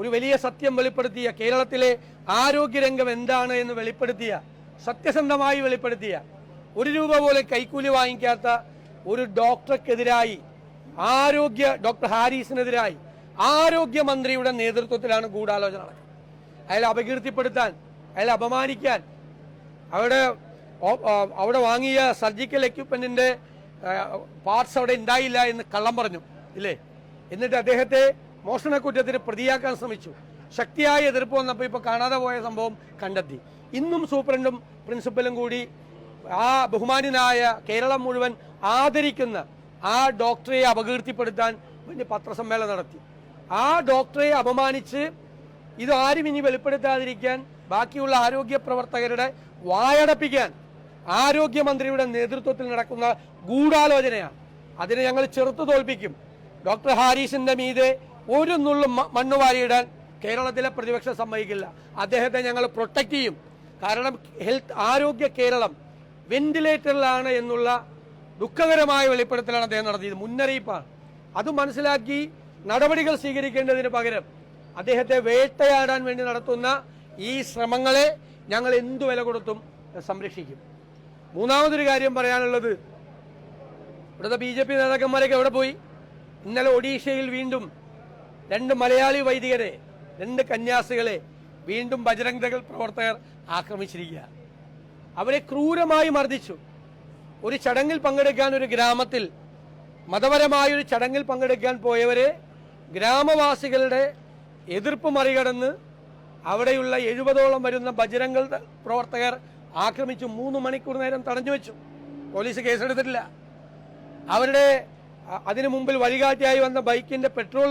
ഒരു വലിയ സത്യം വെളിപ്പെടുത്തിയ കേരളത്തിലെ ആരോഗ്യരംഗം എന്താണ് എന്ന് വെളിപ്പെടുത്തിയ സത്യസന്ധമായി വെളിപ്പെടുത്തിയ ഒരു രൂപ പോലെ കൈക്കൂലി വാങ്ങിക്കാത്ത ഒരു ഡോക്ടർക്കെതിരായി ആരോഗ്യ ഡോക്ടർ ഹാരിസിനെതിരായി ആരോഗ്യമന്ത്രിയുടെ നേതൃത്വത്തിലാണ് ഗൂഢാലോചന നടക്കുന്നത്. അയാളെ അപകീർത്തിപ്പെടുത്താൻ അയാളെ അപമാനിക്കാൻ അവിടെ അവിടെ വാങ്ങിയ സർജിക്കൽ എക്യുപ്മെന്റിന്റെ പാർട്സ് അവിടെ ഉണ്ടായില്ല എന്ന് കള്ളം പറഞ്ഞു ഇല്ലേ? എന്നിട്ട് അദ്ദേഹത്തെ മോഷണക്കുറ്റത്തിന് പ്രതിയാക്കാൻ ശ്രമിച്ചു. ശക്തിയായ എതിർപ്പ് വന്നപ്പോൾ ഇപ്പോൾ കാണാതെ പോയ സംഭവം കണ്ടെത്തി. ഇന്നും സൂപ്രണ്ടും പ്രിൻസിപ്പലും കൂടി ആ ബഹുമാന്യനായ കേരളം മുഴുവൻ ആദരിക്കുന്ന ആ ഡോക്ടറെ അപകീർത്തിപ്പെടുത്താൻ വേണ്ടി പത്രസമ്മേളനം നടത്തി. ആ ഡോക്ടറെ അപമാനിച്ച് ഇത് ആരും ഇനി വെളിപ്പെടുത്താതിരിക്കാൻ ബാക്കിയുള്ള ആരോഗ്യ പ്രവർത്തകരുടെ വായടപ്പിക്കാൻ ആരോഗ്യമന്ത്രിയുടെ നേതൃത്വത്തിൽ നടക്കുന്ന ഗൂഢാലോചനയാണ്. അതിനെ ഞങ്ങൾ ചെറുത്തു തോൽപ്പിക്കും. ഡോക്ടർ ഹാരിസിന്റെ മീതെ ഒരു നുള്ളും മണ്ണു വാരിയിടാൻ കേരളത്തിലെ പ്രതിപക്ഷം സമ്മതിക്കില്ല. അദ്ദേഹത്തെ ഞങ്ങൾ പ്രൊട്ടക്ട് ചെയ്യും. കാരണം ഹെൽത്ത് ആരോഗ്യ കേരളം വെന്റിലേറ്ററിലാണ് എന്നുള്ള ദുഃഖകരമായ വെളിപ്പെടുത്തലാണ് അദ്ദേഹം നടത്തിയത്. മുന്നറിയിപ്പാണ്. അത് മനസ്സിലാക്കി നടപടികൾ സ്വീകരിക്കേണ്ടതിന് പകരം അദ്ദേഹത്തെ വേട്ടയാടാൻ വേണ്ടി നടത്തുന്ന ഈ ശ്രമങ്ങളെ ഞങ്ങൾ എന്തു വില കൊടുത്തും സംരക്ഷിക്കും. മൂന്നാമതൊരു കാര്യം പറയാനുള്ളത് ഇവിടുത്തെ ബി ജെ പി നേതാക്കന്മാരൊക്കെ എവിടെ പോയി? ഇന്നലെ ഒഡീഷയിൽ വീണ്ടും രണ്ട് മലയാളി വൈദികരെ രണ്ട് കന്യാസികളെ വീണ്ടും ബജരംഗ് പ്രവർത്തകർ ആക്രമിച്ചിരിക്കുക. അവരെ ക്രൂരമായി മർദ്ദിച്ചു. ഒരു ചടങ്ങിൽ പങ്കെടുക്കാൻ ഒരു ഗ്രാമത്തിൽ മതപരമായ ഒരു ചടങ്ങിൽ പങ്കെടുക്കാൻ പോയവരെ ഗ്രാമവാസികളുടെ എതിർപ്പ് മറികടന്ന് അവിടെയുള്ള എഴുപതോളം വരുന്ന ബജരംഗൾ പ്രവർത്തകർ ആക്രമിച്ചു. മൂന്ന് മണിക്കൂർ നേരം തടഞ്ഞു വെച്ചു. പോലീസ് കേസെടുത്തിട്ടില്ല. അവരുടെ അതിനു മുമ്പിൽ വഴികാട്ടിയായി വന്ന ബൈക്കിന്റെ പെട്രോൾ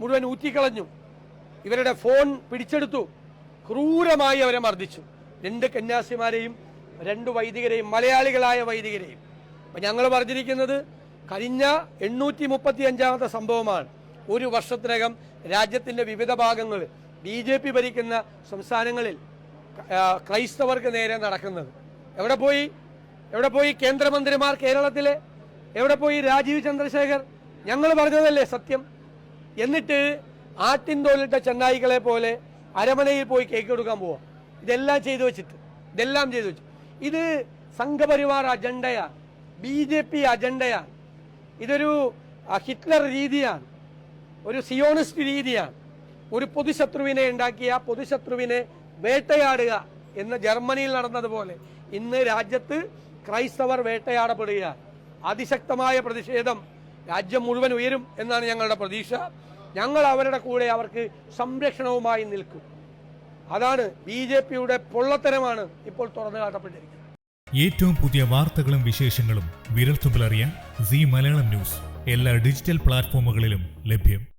മുഴുവൻ ഊറ്റിക്കളഞ്ഞു. ഇവരുടെ ഫോൺ പിടിച്ചെടുത്തു. ക്രൂരമായി അവരെ മർദ്ദിച്ചു. രണ്ട് കന്യാസിമാരെയും രണ്ട് വൈദികരെയും മലയാളികളായ വൈദികരെയും. അപ്പം ഞങ്ങൾ പറഞ്ഞിരിക്കുന്നത് കഴിഞ്ഞ എണ്ണൂറ്റി മുപ്പത്തി അഞ്ചാമത്തെ സംഭവമാണ്. ഒരു വർഷത്തിനകം രാജ്യത്തിന്റെ വിവിധ ഭാഗങ്ങളിൽ ബി ജെ പി ഭരിക്കുന്ന സംസ്ഥാനങ്ങളിൽ ക്രൈസ്തവർക്ക് നേരെ നടക്കുന്നത്. എവിടെ പോയി? എവിടെ പോയി കേന്ദ്രമന്ത്രിമാർ കേരളത്തിലെ? എവിടെ പോയി രാജീവ് ചന്ദ്രശേഖർ? ഞങ്ങൾ പറഞ്ഞതല്ലേ സത്യം. എന്നിട്ട് ആട്ടിൻ തോലിട്ട ചെന്നായികളെ പോലെ അരമനയിൽ പോയി കേക്ക് കൊടുക്കാൻ പോവാ. ഇതെല്ലാം ചെയ്തു വെച്ചിട്ട് ഇതെല്ലാം ചെയ്തു വെച്ചു. ഇത് സംഘപരിവാർ അജണ്ടയാണ് ബി ജെ പി അജണ്ടയാണ് ഇതൊരു ഹിറ്റ്ലർ രീതിയാണ്. ഒരു സിയോണിസ്റ്റ് രീതിയാണ്. ഒരു പൊതുശത്രുവിനെ ഉണ്ടാക്കിയ പൊതുശത്രുവിനെ വേട്ടയാടുക എന്ന് ജർമ്മനിയിൽ നടന്നതുപോലെ ഇന്ന് രാജ്യത്ത് ക്രൈസ്തവർ വേട്ടയാടപ്പെടുക അതിശക്തമായ പ്രതിഷേധം രാജ്യം മുഴുവൻ ഉയരും എന്നാണ് ഞങ്ങളുടെ പ്രതീക്ഷ. ഞങ്ങൾ അവരുടെ കൂടെ അവർക്ക് സംരക്ഷണവുമായി നിൽക്കും. അതാണ് ബി ജെ പിയുടെ പൊള്ളത്തരമാണ് ഇപ്പോൾ തുറന്നു കാട്ടപ്പെട്ടിരിക്കുന്നത്. ഏറ്റവും പുതിയ വാർത്തകളും വിശേഷങ്ങളും വിരൽത്തുമ്പിലറിയാൻ സി മലയാളം ന്യൂസ്. എല്ലാ ഡിജിറ്റൽ പ്ലാറ്റ്ഫോമുകളിലും ലഭ്യം.